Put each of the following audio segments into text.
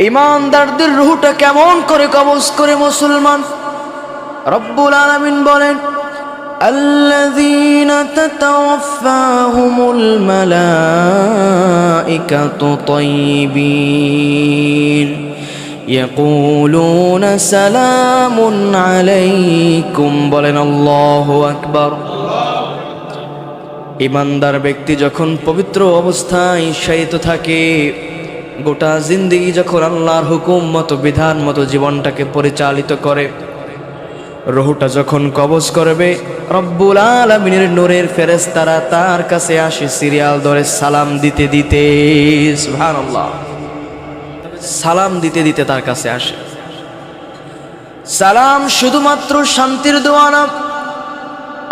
ইমানদারদের রুহটা কেমন করে কবজ করে মুসলমান রব্বুল আলামিন বলেন الذين تتوفاهم الملائكة طيبين يقولون سلام عليكم বলেন الله أكبر ইমানদার ব্যক্তি যখন পবিত্র অবস্থায় শায়িত থাকে গোটা জিন্দিগি যখন আল্লাহর হুকুম মতো, বিধান মতো জীবনটাকে পরিচালিত করে, রহুটা যখন কবজ করবে, রব্বুল আলমিনের নূরের ফেরেস্তারা তার কাছে আসে সিরিয়াল ধরে সালাম দিতে দিতে সালাম দিতে দিতে তার কাছে আসে। সালাম শুধুমাত্র শান্তির দোয়া না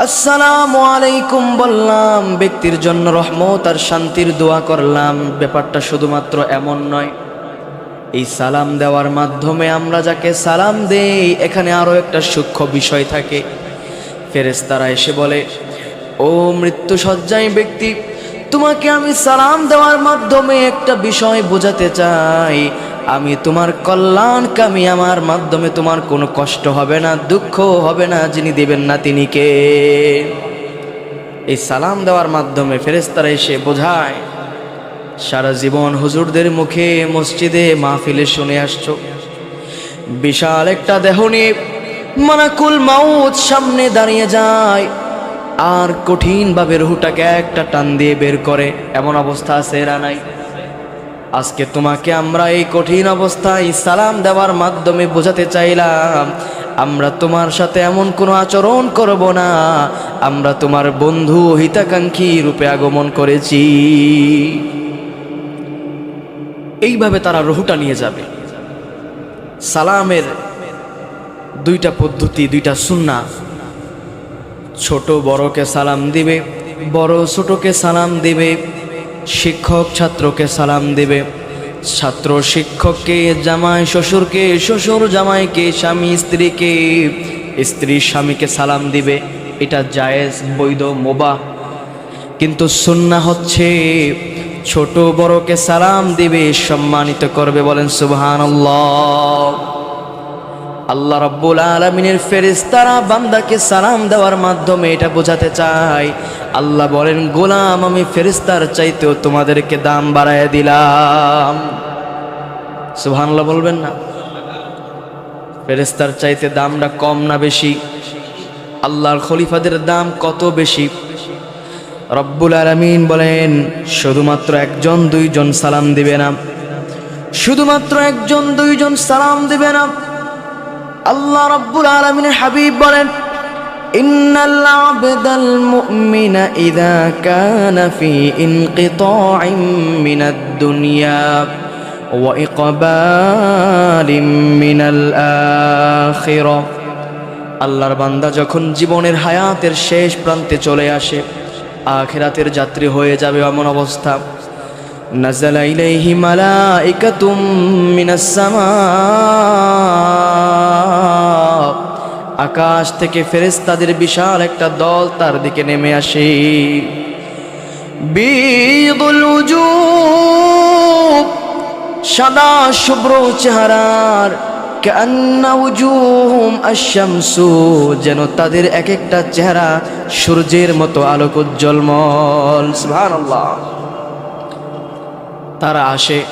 আসসালামু আলাইকুম বললাম, ব্যক্তির জন্য রহমত আর শান্তির দোয়া করলাম। ব্যাপারটা শুধুমাত্র এমন নয়, এই সালাম দেওয়ার মাধ্যমে আমরা যাকে সালাম দেই, এখানে আরও একটা সূক্ষ্ম বিষয় থাকে। ফেরেস্তারা এসে বলে, ও মৃত্যু সজ্জায় ব্যক্তি, তোমাকে আমি সালাম দেওয়ার মাধ্যমে একটা বিষয় বোঝাতে চাই। আমি তোমার কল্যাণকামী আমার মাধ্যমে তোমার কোনো কষ্ট হবে না দুঃখ হবে না, যিনি দেবেন না তিনি কে? এই সালাম দেওয়ার মাধ্যমে ফেরেস্তারা এসে বোঝায়, সারা জীবন হুজুরদের মুখে মসজিদে মাহফিলে শুনে আসছো। বিশাল একটা দেহ নিয়ে মানাকুল মাউত সামনে দাঁড়িয়ে যায়, আর কঠিনভাবে রুহুটাকে একটা টান দিয়ে বের করে, এমন অবস্থা এরা নাই। আজকে তোমাকে আমরা এই কঠিন অবস্থায় সালাম দেওয়ার মাধ্যমে বোঝাতে চাইলাম, আমরা তোমার সাথে এমন কোনো আচরণ করব না, আমরা তোমার বন্ধু হিতাকাঙ্ক্ষী রূপে আগমন করেছি। এইভাবে তারা রহুটা নিয়ে যাবে। সালামের দুইটা পদ্ধতি, দুইটা সুন্না। ছোট বড়কে সালাম দিবে, বড় ছোটকে সালাম দিবে শিক্ষক ছাত্রকে সালাম দিবে। ছাত্র শিক্ষককে, জামাই শ্বশুরকে, শ্বশুর জামাইকে, স্বামী স্ত্রীকে, স্ত্রী স্বামীকে সালাম দিবে। এটা জায়েজ, বৈধ মোবা কিন্তু সুন্না হচ্ছে, ছোট বড়কে সালাম দিবে, সম্মানিত করবে, বলেন সুবহান আল্লাহ রব্বুল আলমিনের ফেরিস্তারা বান্দাকে সালাম দেওয়ার মাধ্যমে এটা বোঝাতে চাই। আল্লাহ বলেন, গোলাম আমি ফেরিস্তার চাইতেও তোমাদেরকে দাম বাড়ায় দিলাম। সুবহানাল্লাহ বলবেন না। ফেরিস্তার চাইতে দামটা কম না বেশি? আল্লাহর খলিফাদের দাম কত বেশি? রব্বুল আলমিন বলেন, শুধুমাত্র একজন, দুইজন সালাম দিবে না। শুধুমাত্র একজন, দুইজন সালাম দিবে না। আল্লাহ রব্বুল আলমিনের হাবিব বলেন إن العبد المؤمن إذا كان في انقطاع من الدنيا وإقبال من الآخرة আল্লাহর বান্দা যখন জীবনের হায়াতের শেষ প্রান্তে চলে আসে আখেরাতের যাত্রী হয়ে যাবে এমন অবস্থা নাজালা ইলাইহি মালাইকাতুম মিনাস সামা আকাশ থেকে ফেরেশতাদের বিশাল একটা দল তার দিকে নেমে আসে। সাদা শুভ্র চেহারার যেন তাদের এক একটা চেহারা সূর্যের মতো আলোক উজ্জ্বলমল সুবহানাল্লাহ। তারা আসে।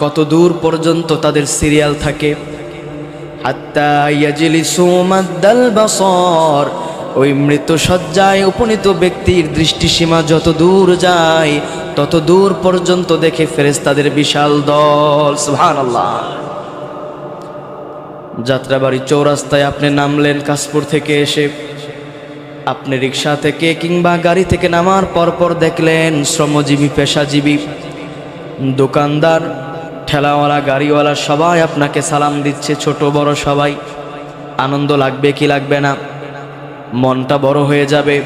কত দূর পর্যন্ত তাদের সিরিয়াল থাকে। ওই মৃত সজ্জায় উপনীত ব্যক্তির দৃষ্টিসীমা যত দূর যায়, তত দূর পর্যন্ত দেখে ফেরেস তাদের বিশাল দল। সুবহানাল্লাহ। যাত্রাবাড়ি চৌরাস্তায় আপনি নামলেন কাশপুর থেকে এসে। আপনি রিক্সা থেকে কিংবা গাড়ি থেকে নামার পরপর দেখলেন শ্রমজীবী, পেশাজীবী। দোকানদার, ঠেলাওয়ালা, গাড়িওয়ালা সবাই আপনাকে সালাম দিচ্ছে, ছোট, বড় সবাই। আনন্দ লাগবে কি লাগবে না? মনটা বড় হয়ে যাবে।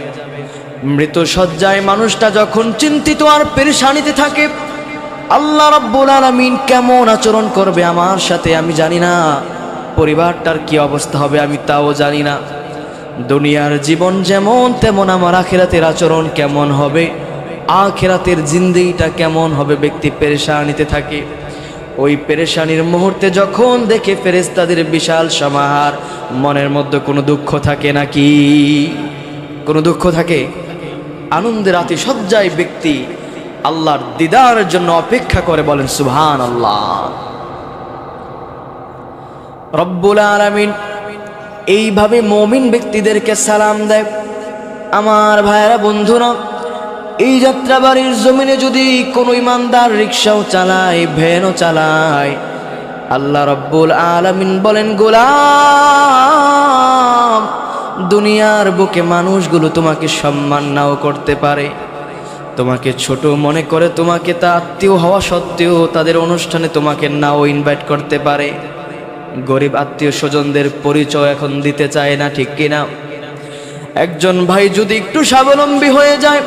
মৃত সজ্জায় মানুষটা যখন চিন্তিত আর পেরেশানিতে থাকে, আল্লাহ রব্বুল আলমিন কেমন আচরণ করবে আমার সাথে আমি জানি না। পরিবারটার কি অবস্থা হবে আমি তাও জানি না। দুনিয়ার জীবন যেমন তেমন আমার আখেরাতের আচরণ কেমন হবে? আখেরাতের জিন্দিগিটা কেমন হবে ব্যক্তি পেরেশানিতে থাকে? ওই পেরেশানির মুহূর্তে যখন দেখে ফেরেস্তাদের বিশাল সমাহার, মনের মধ্যে কোনো দুঃখ থাকে নাকি? কোনো দুঃখ থাকে? আনন্দের সজ্জায় ব্যক্তি আল্লাহর দিদারের জন্য অপেক্ষা করে বলেন সুবহান আল্লাহ রব্বুল আলামিন এইভাবে মমিন ব্যক্তিদেরকে সালাম দেয়। আমার ভাইয়েরা, বন্ধুরা এই যাত্রাবাড়ির জমিনে যদি কোনো ইমানদার রিক্সাও চালায়, ভ্যানও চালায়, আল্লাহ রব্বুল আলামিন বলেন, গোলাম, দুনিয়ার বুকে মানুষগুলো তোমাকে সম্মান নাও করতে পারে। তোমাকে ছোট মনে করে তোমাকে তা আত্মীয় হওয়া সত্ত্বেও তাদের অনুষ্ঠানে তোমাকে নাও ইনভাইট করতে পারে। গরিব আত্মীয় স্বজনদের পরিচয় এখন দিতে চায় না, ঠিক কিনা? একজন ভাই যদি একটু স্বাবলম্বী হয়ে যায়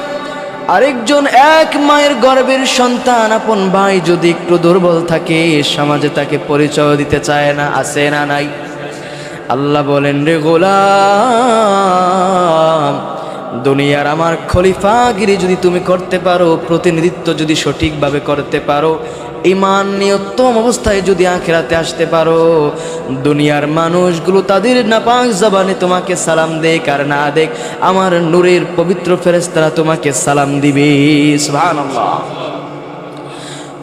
আরেকজন এক মায়ের গর্বের সন্তান, আপন ভাই যদি একটু দুর্বল থাকে, সমাজে তাকে পরিচয় দিতে চায় না আসে না নাই? আল্লাহ বলেন, রে গোলাম, দুনিয়ার আমার খলিফাগিরি যদি তুমি করতে পারো, প্রতিনিধিত্ব যদি সঠিকভাবে করতে পারো ইমান নিয়ে উত্তম অবস্থায় যদি আখেরাতে আসতে পারো দুনিয়ার মানুষগুলো তাদের নাপাক জবানে তোমাকে সালাম দেখ আর না দেখ আমার নূরের পবিত্র ফেরেস্তারা তোমাকে সালাম দিবে সুবহানাল্লাহ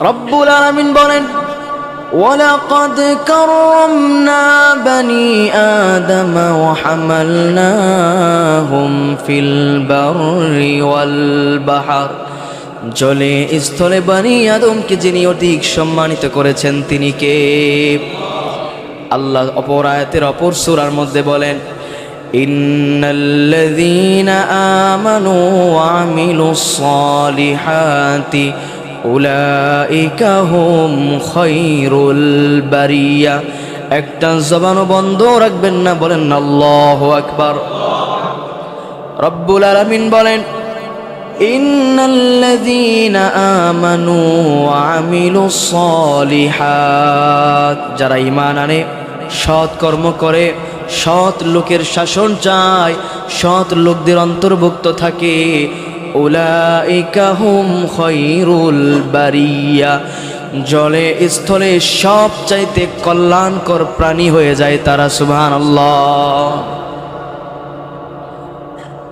রব্বুল আলামিন বলেন ولقد كرمنا بني آدم وحملناهم في البر والبحر জলে স্থলে বানি আদমকে যিনি অধিক সম্মানিত করেছেন, তিনি কে? আল্লাহ অপর আয়াতের অপর সুরার মধ্যে বলেন আমানু বারিয়া। একটা জবানও বন্ধ রাখবেন না, বলেন আল্লাহু আকবার। রব্বুল আলামিন বলেন إن الذين آمنوا وعملوا الصالحات যারা ঈমান আনে সৎ কর্ম করে সৎ লোকের শাসন চায় সৎ লোকদের অন্তর্ভুক্ত থাকে উলাইকা হুম খৈরুল বারিয়া জলে স্থলে সব চাইতে কল্যাণকর প্রাণী হয়ে যায় তারা সুবহানাল্লাহ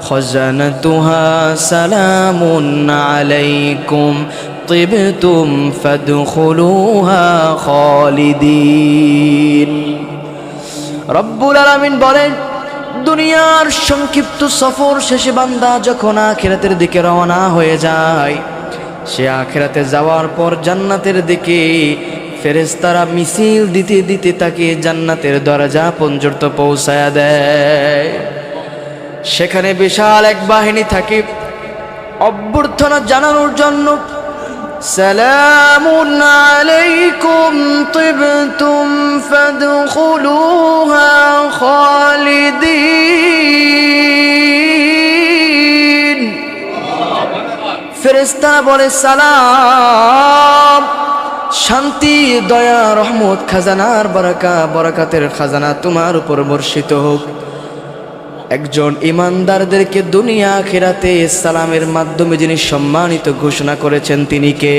خزنتها سلام عليكم طبتم فادخلوها خالدين রব্বুল আলামিন বলেন দুনিয়ার সংক্ষিপ্ত সফর শেষে বান্দা যখন আখেরাতের দিকে রওনা হয়ে যায় সে আখেরাতে যাওয়ার পর জান্নাতের দিকে ফেরেস্তারা মিছিল দিতে দিতে তাকে জান্নাতের দরজা পর্যন্ত পৌঁছায়া দেয় সেখানে বিশাল এক বাহিনী থাকে। অভ্যর্থনা জানানোর জন্য ফেরেশতা বলে, সালাম। শান্তি, দয়া, রহমত, খাজানার বরাকা, বরাকাতের খাজানা তোমার উপর বর্ষিত হোক। একজন ইমানদারদেরকে দুনিয়া খেরাতে সালামের মাধ্যমে যিনি সম্মানিত ঘোষণা করেছেন তিনি কে?